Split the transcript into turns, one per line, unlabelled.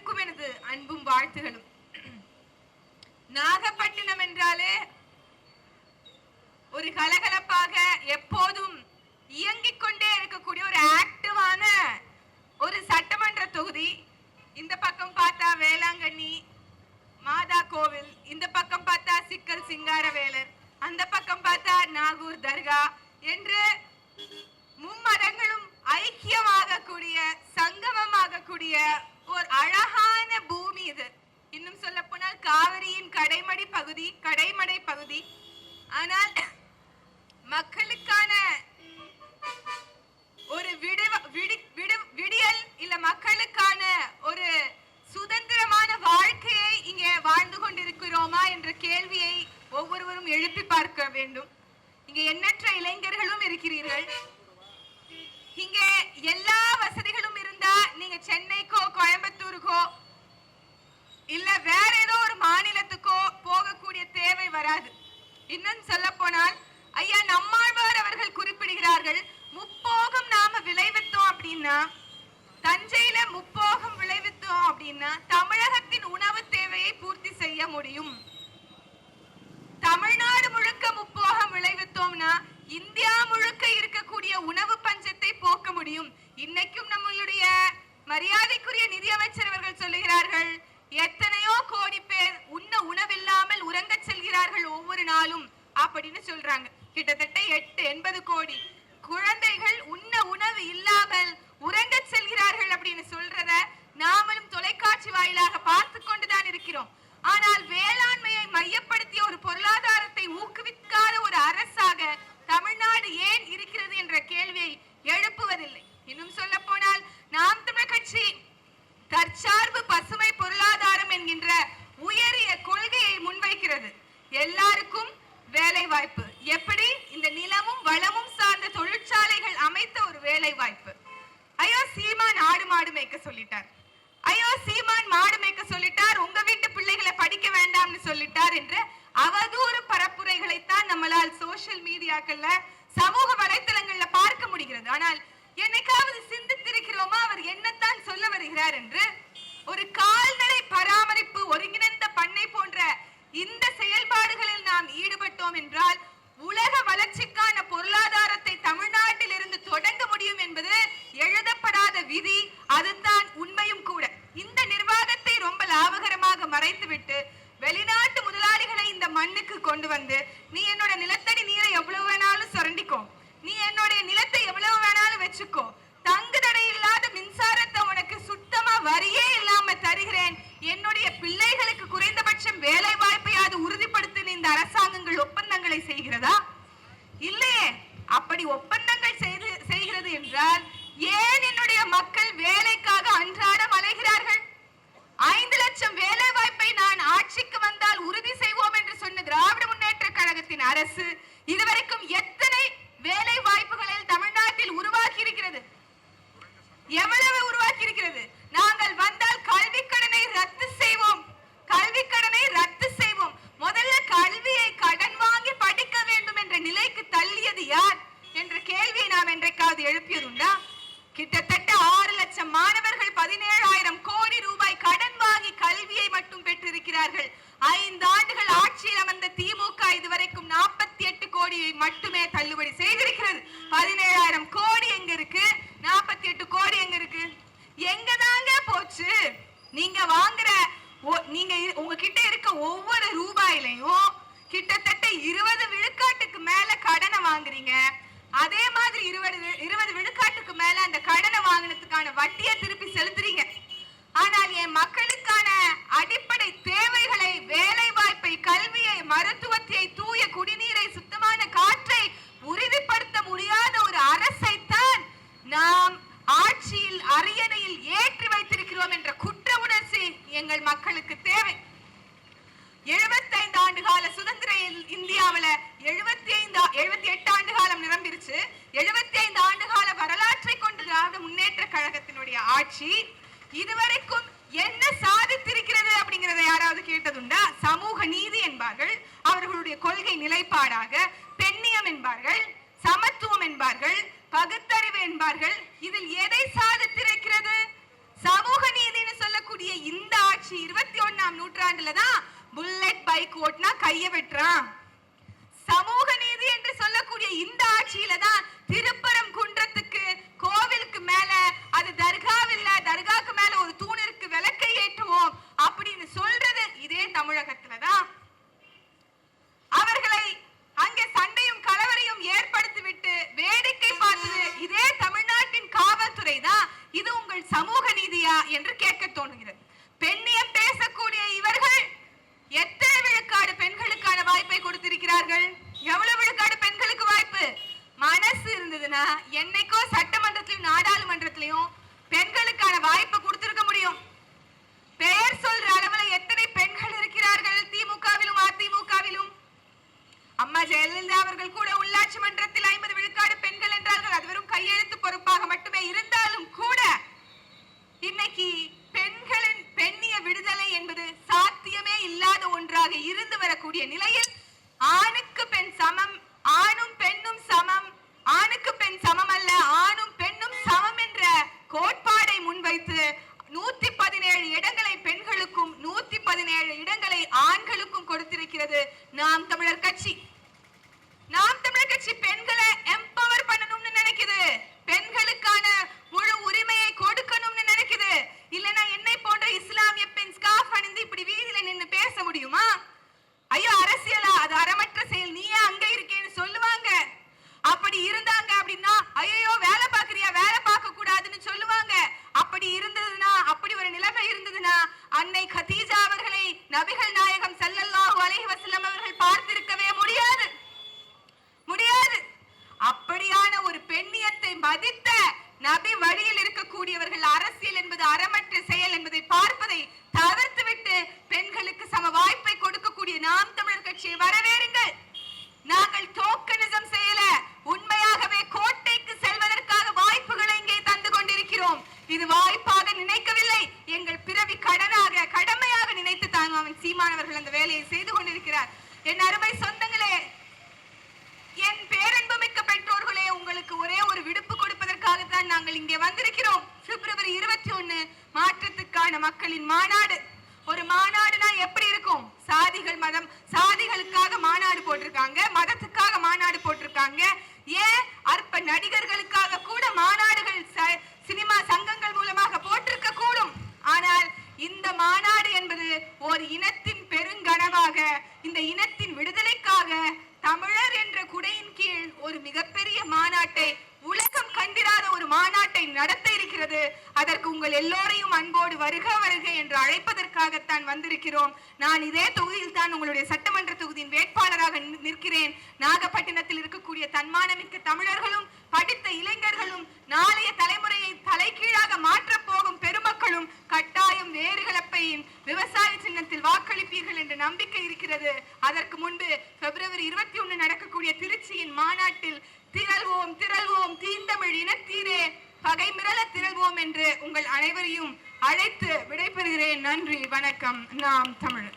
அனைவருக்கும் எனது அன்பும் வாழ்த்துகளும். நாகப்பட்டினம் என்றாலே ஒரு கலகலப்பாக எப்போதும் இயங்கிக் கொண்டே இருக்கக்கூடிய ஒரு ஆக்டிவான ஒரு சட்டமன்ற தொகுதி. இந்த பக்கம் பார்த்தா வேளாங்கண்ணி மாதா கோவில் இந்த பக்கம் பார்த்தா சிக்கல் சிங்காரவேலர் அந்த பக்கம் பார்த்தா நாகூர் தர்கா என்று மும்மதங்களும் ஐக்கியமாக கூடிய சங்கமமாக கூடிய ஒரு அழகான பூமி இது. இன்னும் சொல்ல போனால் காவிரியின் கடைமடை பகுதி கடைமடை பகுதி. ஆனால் மக்களுக்கான ஒரு விடு விடி விடு விடியல் இல்ல மக்களுக்கான ஒரு சுதந்திரமான வாழ்க்கையை இங்கே வாழ்ந்து கொண்டிருக்கிறோமா என்ற கேள்வியை ஒவ்வொருவரும் எழுப்பி பார்க்க வேண்டும். இங்கே எண்ணற்ற இளைஞர்களும் இருக்கிறீர்கள். இங்கே எல்லா வசதிகளும் இருந்தா நீங்க சென்னைக்கோ கோயம்புத்தூருக்கோ இல்ல வேற ஏதோ ஒரு மாநிலத்துக்கோ போகக்கூடிய தேவை வராது. இன்னும் சொல்ல போனால் ஐயா நம்மாழ்வார் அவர்கள் குறிப்பிடுகிறார்கள் முப்போகம் நாம விளைவித்தோம் அப்படின்னா தஞ்சையில முப்போகம் விளைவித்தோம் அப்படின்னா தமிழகத்தின் உணவு தேவையை பூர்த்தி செய்ய முடியும். தமிழ்நாடு முழுக்க முப்போகம் விளைவித்தோம்னா இந்தியா முழுக்க இருக்கக்கூடிய உணவு அப்படின்னு சொல்றாங்க. கிட்டத்தட்ட எட்டு எண்பது கோடி குழந்தைகள் உண்ண உணவு இல்லாமல் உறங்கச் செல்கிறார்கள் அப்படின்னு சொல்றத நாமளும் தொலைக்காட்சி வாயிலாக பார்த்து கொண்டுதான் இருக்கிறோம் ஆனால் வேளாண்மையை மையப்படுத்திய ஒரு பொருளாதாரத்தை ஊக்குவிக்காத ஒரு அரசாக தமிழ்நாடு ஏன் இருக்கிறது என்ற கேள்வியை எழுப்புவதில்லை இன்னும் சொல்ல போனால் நாம் தமிழர் கட்சி தற்சார்பு பசுமை பொருளாதாரம் என்கின்ற உயரிய கொள்கையை முன்வைக்கிறது எல்லாருக்கும் வேலை வாய்ப்பு எப்படி இந்த நிலமும் வளமும் சார்ந்த தொழிற்சாலைகள் அமைத்த ஒரு வேலை வாய்ப்பு ஐயோ சீமான் ஆடு மாடு மேய்க்க சொல்லிட்டார் ஐயோ சீமான் மாடு மேய்க்க சொல்லிட்டார் உங்க வீட்டு பிள்ளைகளை படிக்க வேண்டாம்னு என்று அவதூறு பரப்புரைகளைத்தான் நம்மளால் சோசியல் மீடியாக்கள்ல சமூக வலைத்தளங்கள்ல பார்க்க முடிகிறது. ஆனால் என்னைக்காவது சிந்தித்திருக்கிறோமா? அவர் என்னத்தான் சொல்ல வருகிறார் என்று ஒரு கால்நடை பராமரிப்பு ஒருங்கிணைந்த பண்ணை போன்ற இந்த செயல்பாடுகளில் நாம் ஈடுபட்டோம் என்றால் உலக வளர்ச்சிக்கான பொருளாதாரத்தை தமிழ்நாட்டில் இருந்து தொடங்க முடியும் என்பது எழுதப்படாத விதி. கொண்டு வந்து நீ என்னோட நிலத்தடி நீரை எவ்வளவு வேணாலும் சுரண்டிக்கோ. நீ என்னுடைய நிலத்தை எவ்வளவு வேணாலும் வச்சுக்கோ. தங்கு தடை இல்லாத மின்சாரத்தை உனக்கு சுத்தமா வரியே இல்லாம தருகிறேன். என்னுடைய பிள்ளைகளுக்கு குறைந்தபட்சம் வேலை வாய்ப்பையாவது உறுதிப்படுத்தின இந்த அரசாங்கங்கள் ஒப்பந்தங்களை செய்கிறதா? இல்லையே. அப்படி ஒப்பந்தங்கள் செய்து செய்கிறது என்றால் ஏன் என்னுடைய மக்கள் வேலைக்காக அன்றாடம் அலைகிறார்கள்? ஐந்து லட்சம் வேலை வாய்ப்பை நான் ஆட்சிக்கு வந்தால் உறுதி செய்வோம் திராவிட முன்னேற்ற கழகத்தின் அரசு இதுவரைக்கும் எத்தனை வேலை வாய்ப்புகளில் தமிழ்நாட்டில் உருவாக்கி இருக்கிறது எவ்வளவு உருவாக்கி இருக்கிறது நாங்கள் வந்தால் கல்வி கடனை ரத்து செய்வோம். கல்வி கடனை ரத்து செய்வோம். முதல்ல கல்வியை கடன் வாங்கி படிக்க வேண்டும் என்ற நிலைக்கு தள்ளியது யார்? என்ற கேள்வியை நாம் என்றைக்காவது எழுப்பியதுண்டா? கிட்டத்தட்ட ஆறு லட்சம் மாணவர்கள் பதினேழாயிரம் கோடி ரூபாய் கடன் வாங்கி கல்வியை மட்டும் பெற்றிருக்கிறார்கள். ஐந்து ஆண்டுகள் ஆட்சியில் அமர்ந்த திமுக இதுவரைக்கும் நாற்பத்தி எட்டு கோடியை மட்டுமே தள்ளுபடி செய்திருக்கிறது பதினேழாயிரம் கோடி எங்க இருக்கு? நாற்பத்தி எட்டு கோடி எங்க இருக்கு? எங்க தாங்க போச்சு? நீங்க வாங்குற நீங்க உங்ககிட்ட இருக்க ஒவ்வொரு ரூபாயிலையும் கிட்டத்தட்ட இருபது விழுக்காட்டுக்கு மேல கடனை வாங்குறீங்க. அதே மாதிரி இருபது இருபது விழுக்காட்டுக்கு மேல அந்த கடனை வாங்கினதுக்கான வட்டியை திருப்பி செலுத்துறீங்க. ஆனால் என் மக்களுக்கான அடி எழுபத்தி எட்டு ஆண்டு காலம் நிரம்பிருச்சு. 75 ஆண்டு கால வரலாற்றை கொண்டு திராவிட முன்னேற்ற கழகத்தினுடைய ஆட்சி. இதுவரைக்கும் என்ன சாதித்திருக்கிறது அப்படிங்கறத யாராவது கேட்டதுண்டா? சமூக நீதி என்பார்கள் அவர்களுடைய கொள்கை நிலைப்பாடாக பெண்ணியம் என்பார்கள் சமத்துவம் என்பார்கள் பகுத்தறிவு என்பார்கள். இதில் எதை சாதித்திருக்கிறது? சமூக நீதினு சொல்லக்கூடிய இந்த ஆட்சி இருபத்தி ஒன்னாம் நூற்றாண்டுல தான் புல்லட் பைக் ஓட்டினா கைய வெட்டுறான். சமூக என்று சொல்லக்கூடிய கொண்டிருக்கிறது நாம் தமிழர் கட்சி. நாங்கள் இங்கே வந்திருக்கிறோம். பிப்ரவரி இருபத்தி ஒன்னு மாற்றத்துக்கான மக்களின் மாநாடு. ஒரு மாநாடுனா எப்படி இருக்கும்? சாதிகள் மதம் சாதிகளுக்காக மாநாடு போட்டிருக்காங்க மதத்துக்காக மாநாடு போட்டிருக்காங்க. ஏன்? அற்ப நடிகர்களுக்காக கூட மாநாடுகள் உங்கள் எல்லோரையும் அன்போடு வருக வருக என்று அழைப்பதற்காகத்தான் வந்திருக்கிறோம். நான் இதே தொகுதியில் தான் உங்களுடைய சட்டமன்ற தொகுதியின் வேட்பாளராக நிற்கிறேன். நாகப்பட்டினத்தில் இருக்கக்கூடிய தன்மானமிக்க தமிழர்களும் படித்த இளைஞர்களும் நாளைய தலைமுறையை தலைகீழாக மாற்றப் போகும் பெருமக்களும் கட்டாயம் வேறு கலப்பையின் விவசாய சின்னத்தில் வாக்களிப்பீர்கள் என்று நம்பிக்கை இருக்கிறது. அதற்கு முன்பு பிப்ரவரி இருபத்தி ஒன்று நடக்கக்கூடிய திருச்சியின் மாநாட்டில் திரள்வோம் திரள்வோம் தீந்தமிழ் இனத்தீரே. பகை பகைமிரள திரள்வோம் என்று உங்கள் அனைவரையும் அழைத்து விடைபெறுகிறேன். நன்றி வணக்கம். நாம் தமிழ்